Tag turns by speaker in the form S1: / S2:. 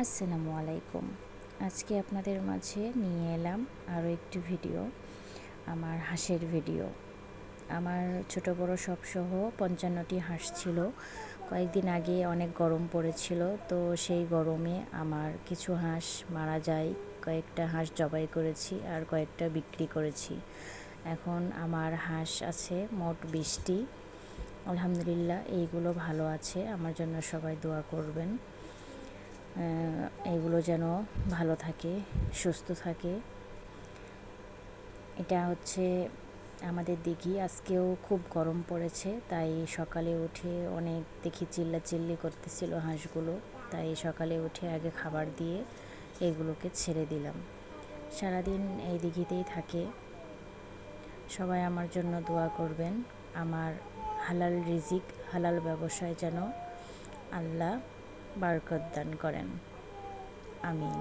S1: আসসালামু আলাইকুম। আজকে আপনাদের মাঝে নিয়ে এলাম আরও একটি ভিডিও, আমার হাঁসের ভিডিও। আমার ছোট বড় সবসহ পঞ্চান্নটি হাঁস ছিল। কয়েকদিন আগে অনেক গরম পড়েছিল, তো সেই গরমে আমার কিছু হাঁস মারা যায়। কয়েকটা হাঁস জবাই করেছি আর কয়েকটা বিক্রি করেছি। এখন আমার হাঁস আছে মোট বিশটি। আলহামদুলিল্লাহ, এইগুলো ভালো আছে। আমার জন্য সবাই দোয়া করবেন। এগুলো যেন ভালো থাকে, সুস্থ থাকে। এটা হচ্ছে আমাদের দিঘি। আজকেও খুব গরম পড়েছে, তাই সকালে উঠে অনেক দেখি চিল্লা চিল্লি করতেছিল হাঁসগুলো। তাই সকালে উঠে আগে খাবার দিয়ে এগুলোকে ছেড়ে দিলাম। সারাদিন এই দিঘিতেই থাকে। সবাই আমার জন্য দোয়া করবেন। আমার হালাল রিজিক, হালাল ব্যবসায় যেন আল্লাহ বারকত দান করেন। আমিন।